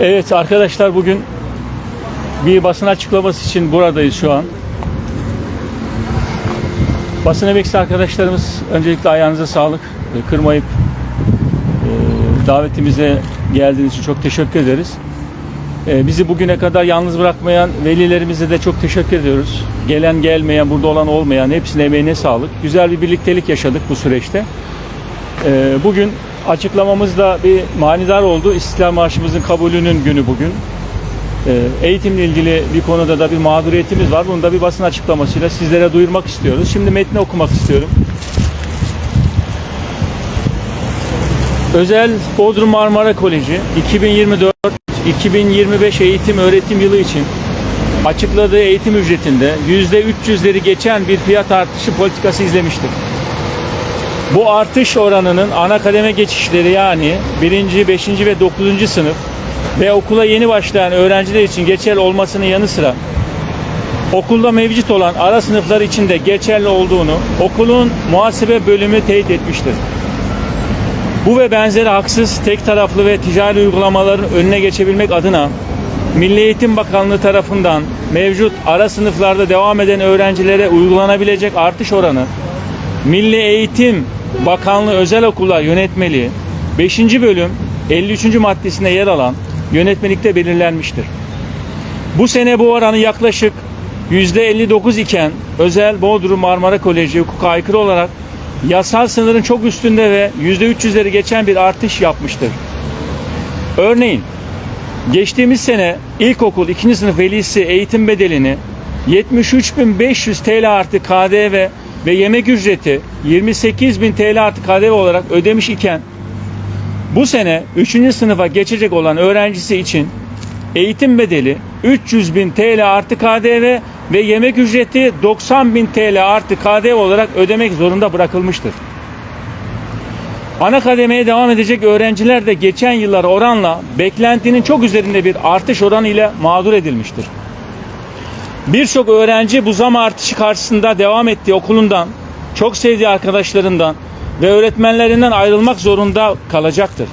Evet arkadaşlar bugün bir basın açıklaması için buradayız şu an. Basın emekçisi arkadaşlarımız öncelikle ayağınıza sağlık. e, Kırmayıp e, davetimize geldiğiniz için çok teşekkür ederiz. E, Bizi bugüne kadar yalnız bırakmayan velilerimize de çok teşekkür ediyoruz. Gelen gelmeyen, burada olan olmayan hepsine emeğine sağlık. Güzel bir birliktelik yaşadık bu süreçte. E, Bugün açıklamamızda bir manidar oldu. İstiklal Marşımızın kabulünün günü bugün. E, Eğitimle ilgili bir konuda da bir mağduriyetimiz var. Bunu da bir basın açıklamasıyla sizlere duyurmak istiyoruz. Şimdi metni okumak istiyorum. Özel Bodrum Marmara Koleji 2024-2025 eğitim öğretim yılı için açıkladığı eğitim ücretinde %300'leri geçen bir fiyat artışı politikası izlemiştir. Bu artış oranının ana kademe geçişleri yani 1. 5. ve 9. sınıf ve okula yeni başlayan öğrenciler için geçerli olmasının yanı sıra okulda mevcut olan ara sınıflar için de geçerli olduğunu okulun muhasebe bölümü teyit etmiştir. Bu ve benzeri haksız, tek taraflı ve ticari uygulamaların önüne geçebilmek adına Milli Eğitim Bakanlığı tarafından mevcut ara sınıflarda devam eden öğrencilere uygulanabilecek artış oranı Milli Eğitim Bakanlığı Özel Okullar Yönetmeliği 5. bölüm 53. maddesinde yer alan yönetmelikte belirlenmiştir. Bu sene bu oranı yaklaşık %59 iken özel Bodrum Marmara Koleji hukuka aykırı olarak yasal sınırın çok üstünde ve %300'leri geçen bir artış yapmıştır. Örneğin geçtiğimiz sene ilkokul 2. sınıf velisi eğitim bedelini 73.500 TL artı KDV ve yemek ücreti 28.000 TL artı KDV olarak ödemiş iken bu sene 3. sınıfa geçecek olan öğrencisi için eğitim bedeli 300.000 TL artı KDV ve yemek ücreti 90.000 TL artı KDV olarak ödemek zorunda bırakılmıştır. Ana kademeye devam edecek öğrenciler de geçen yıllara oranla beklentinin çok üzerinde bir artış oranı ile mağdur edilmiştir. Birçok öğrenci bu zam artışı karşısında devam ettiği okulundan, çok sevdiği arkadaşlarından ve öğretmenlerinden ayrılmak zorunda kalacaktır.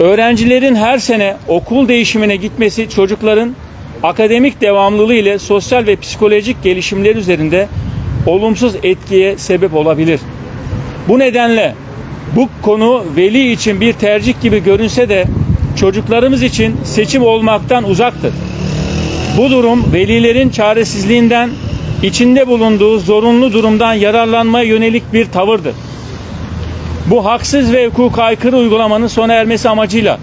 Öğrencilerin her sene okul değişimine gitmesi çocukların akademik devamlılığı ile sosyal ve psikolojik gelişimleri üzerinde olumsuz etkiye sebep olabilir. Bu nedenle bu konu veli için bir tercih gibi görünse de çocuklarımız için seçim olmaktan uzaktır. Bu durum velilerin çaresizliğinden, içinde bulunduğu zorunlu durumdan yararlanmaya yönelik bir tavırdır. Bu haksız ve hukuka aykırı uygulamanın sona ermesi amacıyla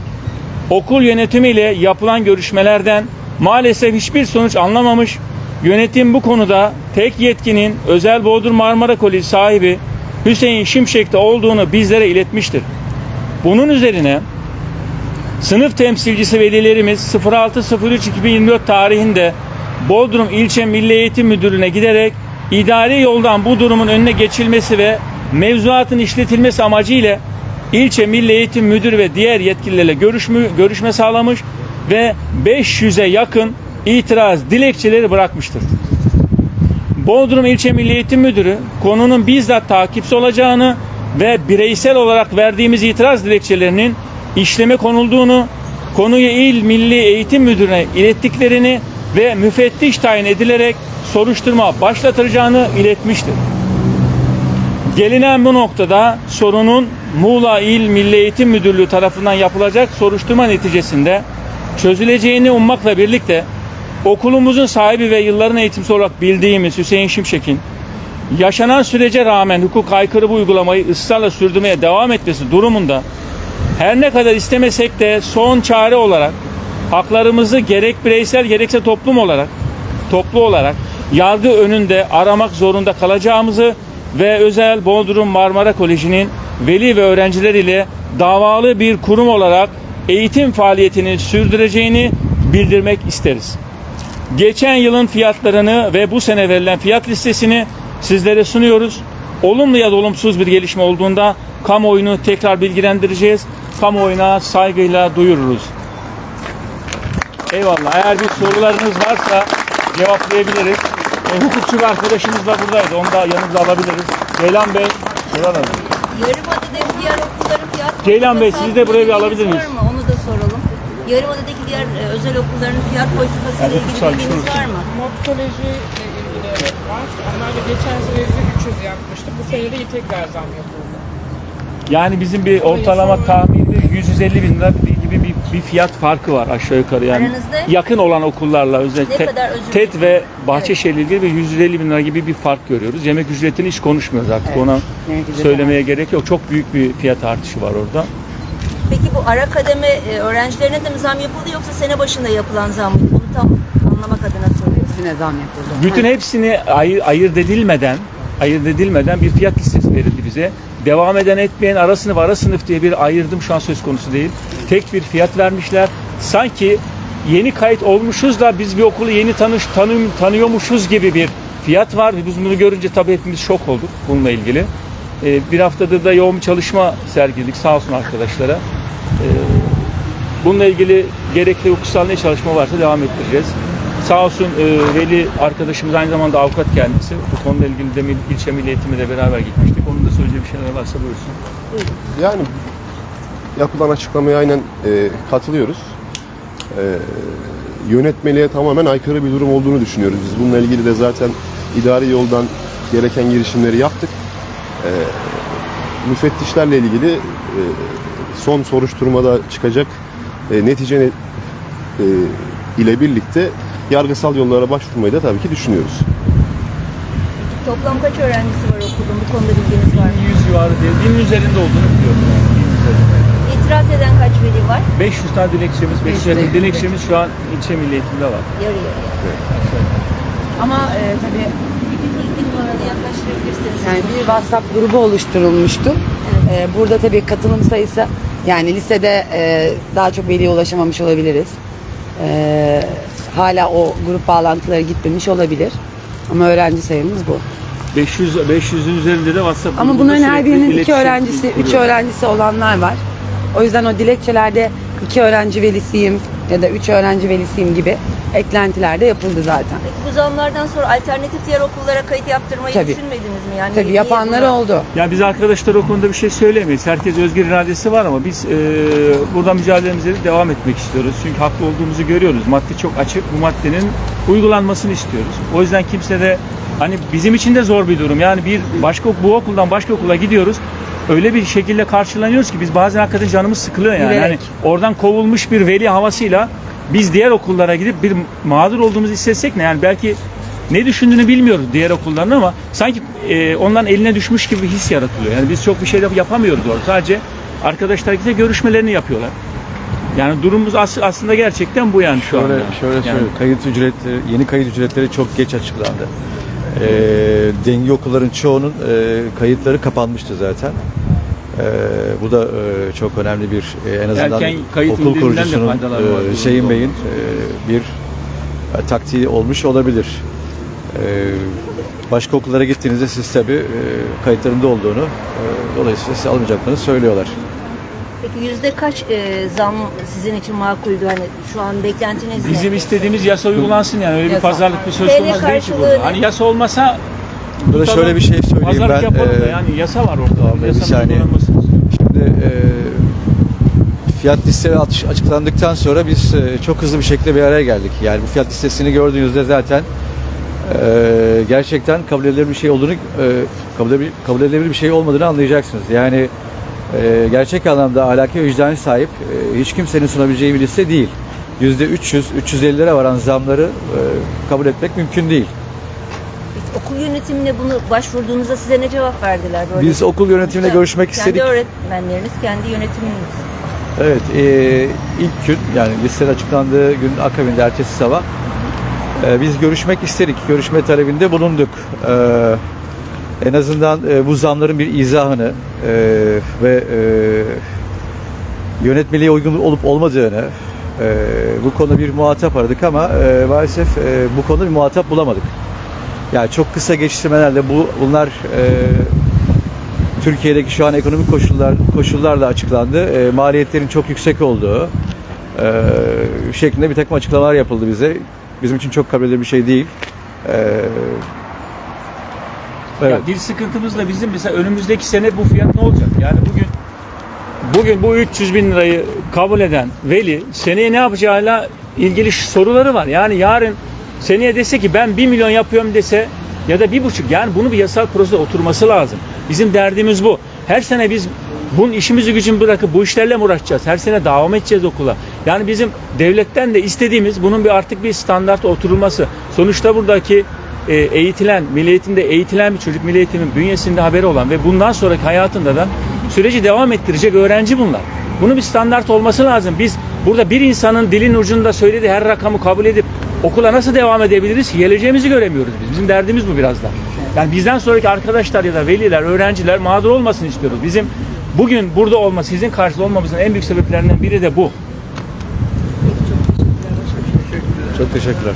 okul yönetimiyle yapılan görüşmelerden maalesef hiçbir sonuç anlamamış. Yönetim bu konuda tek yetkinin Özel Bodrum Marmara Koleji sahibi Hüseyin Şimşek'te olduğunu bizlere iletmiştir. Bunun üzerine sınıf temsilcisi velilerimiz 06.03.2024 tarihinde Bodrum İlçe Milli Eğitim Müdürlüğü'ne giderek idari yoldan bu durumun önüne geçilmesi ve mevzuatın işletilmesi amacıyla ilçe Milli Eğitim Müdürü ve diğer yetkililerle görüşme, görüşme sağlamış ve 500'e yakın itiraz dilekçeleri bırakmıştır. Bodrum İlçe Milli Eğitim Müdürü konunun bizzat takipçi olacağını ve bireysel olarak verdiğimiz itiraz dilekçelerinin işleme konulduğunu, konuyu İl Milli Eğitim Müdürü'ne ilettiklerini ve müfettiş tayin edilerek soruşturma başlatılacağını iletmiştir. Gelinen bu noktada sorunun Muğla İl Milli Eğitim Müdürlüğü tarafından yapılacak soruşturma neticesinde çözüleceğini ummakla birlikte okulumuzun sahibi ve yılların eğitimcisi olarak bildiğimiz Hüseyin Şimşek'in yaşanan sürece rağmen hukuk aykırı bu uygulamayı ısrarla sürdürmeye devam etmesi durumunda her ne kadar istemesek de son çare olarak haklarımızı gerek bireysel gerekse toplum olarak toplu olarak yargı önünde aramak zorunda kalacağımızı ve özel Bodrum Marmara Koleji'nin veli ve öğrenciler ile davalı bir kurum olarak eğitim faaliyetini sürdüreceğini bildirmek isteriz. Geçen yılın fiyatlarını ve bu sene verilen fiyat listesini sizlere sunuyoruz. Olumlu ya da olumsuz bir gelişme olduğunda kamuoyunu tekrar bilgilendireceğiz. Kamuoyuna saygıyla duyururuz. Eyvallah. Eğer bir sorularınız varsa cevaplayabiliriz. E, hukukçu bir arkadaşımız da buradaydı. Onu da yanımıza alabiliriz. Ceylan Bey. Buranın. Yarımada'da diğer okulların fiyat Ceylan Bey, sizi de buraya bir alabilir miyiz? var mı? Onu da soralım. Yarımada'daki diğer e, özel okulların fiyat politikası ile ilgili bilginiz var mı? Morfoloji ile ilgili evet var. Onlar da geçen sene %300 yapmıştı. Bu sene de tekrar zam yapıldı. Yani bizim bir ortalama tahmini 150 bin lira gibi bir, bir fiyat farkı var aşağı yukarı yani. Aranızda? Yakın olan okullarla özellikle Ne kadar özür TED ve Bahçeşehir'le ilgili bir 150 bin lira gibi bir fark görüyoruz. Yemek ücretini hiç konuşmuyoruz artık ona yemek ücreti söylemeye gerek yok. Çok büyük bir fiyat artışı var orada. Peki bu ara kademe e, öğrencilerine de mi zam yapıldı yoksa sene başında yapılan zam mıydı? Bunu tam. Hepsine zam yapıldı. Bütün hepsini ayır, ayırt edilmeden ayırt edilmeden bir fiyat listesi verildi bize. Devam eden etmeyen ara sınıf ara sınıf diye bir ayırdım şu an söz konusu değil. Tek bir fiyat vermişler. Sanki yeni kayıt olmuşuz da biz bir okulu yeni tanış tanı, tanıyormuşuz gibi bir fiyat var. Biz bunu görünce tabii hepimiz şok olduk bununla ilgili. Ee, bir haftadır da yoğun bir çalışma sergiledik sağ olsun arkadaşlara. Ee, Bununla ilgili gerekli hukuksal ne çalışma varsa devam ettireceğiz. Sağ olsun e, Veli arkadaşımız aynı zamanda avukat kendisi. Bu konuyla ilgili de mil- ilçe milli eğitime de beraber gitmiştik. Onun da söyleyeceği bir şeyler varsa buyursun. Yani yapılan açıklamaya aynen e, katılıyoruz. E, yönetmeliğe tamamen aykırı bir durum olduğunu düşünüyoruz. Biz bununla ilgili de zaten idari yoldan gereken girişimleri yaptık. E, müfettişlerle ilgili e, son soruşturmada çıkacak e, netice e, ile birlikte yargısal yollara başvurmayı da tabii ki düşünüyoruz. Toplam kaç öğrencisi var okulun? Bu konuda bilginiz var mı? 100 civarı değil, 1000 üzerinde olduğunu biliyorum. Yani. 1000 üzerinde. İtiraz eden kaç veli var? 500 tane dilekçemiz, 500 yakın Dilekçe. dilekçemiz şu an ilçe milli eğitimde var. Yarı yarıya. Ama e, tabii Bir numaranı yaklaştırabilirsiniz. yani bir WhatsApp grubu oluşturulmuştu. E, burada tabii katılım sayısı yani lisede e, daha çok veliye ulaşamamış olabiliriz. E, hala o grup bağlantıları gitmemiş olabilir. Ama öğrenci sayımız bu. 500 500'ün üzerinde de WhatsApp Ama bunların her birinin iki öğrencisi, üç öğrencisi olanlar var. O yüzden o dilekçelerde iki öğrenci velisiyim ya da üç öğrenci velisiyim gibi eklentiler de yapıldı zaten. Peki bu zamlardan sonra alternatif diğer okullara kayıt yaptırmayı Tabii. düşünmediniz mi? Yani Tabii yapanlar buna- oldu. Ya biz arkadaşlar o konuda bir şey söyleyemeyiz. Herkes özgür iradesi var ama biz e, burada mücadelemize de devam etmek istiyoruz. Çünkü haklı olduğumuzu görüyoruz. Madde çok açık. Bu maddenin uygulanmasını istiyoruz. O yüzden kimse de hani bizim için de zor bir durum. Yani bir başka bu okuldan başka okula gidiyoruz. Öyle bir şekilde karşılanıyoruz ki biz bazen hakikaten canımız sıkılıyor yani. Bilerek. Hani oradan kovulmuş bir veli havasıyla biz diğer okullara gidip bir mağdur olduğumuzu hissetsek ne yani belki ne düşündüğünü bilmiyoruz diğer okulların ama sanki e, onların eline düşmüş gibi bir his yaratılıyor. Yani biz çok bir şey de yapamıyoruz orada. Sadece arkadaşlar gidip görüşmelerini yapıyorlar. Yani durumumuz as- aslında gerçekten bu yani şu Şöyle, anda. şöyle Yani söyleyeyim. Kayıt ücretleri, yeni kayıt ücretleri çok geç açıklandı. Ee, dengi okulların çoğunun e, kayıtları kapanmıştı zaten. Ee, bu da e, çok önemli bir e, en azından Erken kayıt okul indiriminden de kurucusunun var. e, Hüseyin Bey'in e, bir e, taktiği olmuş olabilir. E, başka okullara gittiğinizde siz tabii e, kayıtlarında olduğunu e, dolayısıyla size almayacaklarını söylüyorlar. Peki yüzde kaç e, zam sizin için makuldü? Hani şu an beklentiniz ne? bizim istediğimiz yasa uygulansın yani öyle bir Yasa. pazarlık bir söz konusu değil ki karşılığı burada. ne? Hani yasa olmasa Burada şöyle bir şey söyleyeyim ben. yapalım da e, yani yasa var orada. Tamam, bir saniye. Şimdi e, fiyat listeleri açıklandıktan sonra biz e, çok hızlı bir şekilde bir araya geldik. Yani bu fiyat listesini gördüğünüzde zaten e, gerçekten kabul edilebilir bir şey olduğunu e, kabul edilebilir, kabul edilebilir bir şey olmadığını anlayacaksınız. Yani e, gerçek anlamda ahlaki ve vicdani sahip e, hiç kimsenin sunabileceği bir liste değil. Yüzde 300, 350'lere varan zamları e, kabul etmek mümkün değil. Yönetimine bunu başvurduğunuzda size ne cevap verdiler? Böyle? Biz okul yönetimine görüşmek istedik. Kendi öğretmenleriniz, kendi yönetiminiz. Evet, e, ilk gün yani listenin açıklandığı gün akabinde ertesi sabah e, biz görüşmek istedik. Görüşme talebinde bulunduk. E, en azından e, bu zamların bir izahını e, ve e, yönetmeliğe uygun olup olmadığını e, bu konuda bir muhatap aradık ama e, maalesef e, bu konuda bir muhatap bulamadık. Yani çok kısa geçiştirmelerle bu bunlar e, Türkiye'deki şu an ekonomik koşullar koşullarla açıklandı. E, maliyetlerin çok yüksek olduğu e, şeklinde bir takım açıklamalar yapıldı bize. Bizim için çok kabul edilir bir şey değil. E, evet. Ya dil sıkıntımız da bizim mesela önümüzdeki sene bu fiyat ne olacak? Yani bugün bugün bu 300 bin lirayı kabul eden veli seneye ne yapacağıyla ilgili soruları var. Yani yarın seneye dese ki ben 1 milyon yapıyorum dese ya da bir buçuk yani bunu bir yasal prosese oturması lazım. Bizim derdimiz bu. Her sene biz bunun işimizi gücümüzü bırakıp bu işlerle mi uğraşacağız? Her sene devam edeceğiz okula. Yani bizim devletten de istediğimiz bunun bir artık bir standart oturulması. Sonuçta buradaki e, eğitilen, milli eğitimde eğitilen bir çocuk milli eğitimin bünyesinde haberi olan ve bundan sonraki hayatında da süreci devam ettirecek öğrenci bunlar. Bunun bir standart olması lazım. Biz burada bir insanın dilin ucunda söylediği her rakamı kabul edip okula nasıl devam edebiliriz ki? Geleceğimizi göremiyoruz biz. Bizim derdimiz bu biraz da. Yani bizden sonraki arkadaşlar ya da veliler, öğrenciler mağdur olmasın istiyoruz. Bizim bugün burada olma, sizin karşıda olmamızın en büyük sebeplerinden biri de bu. Çok teşekkürler.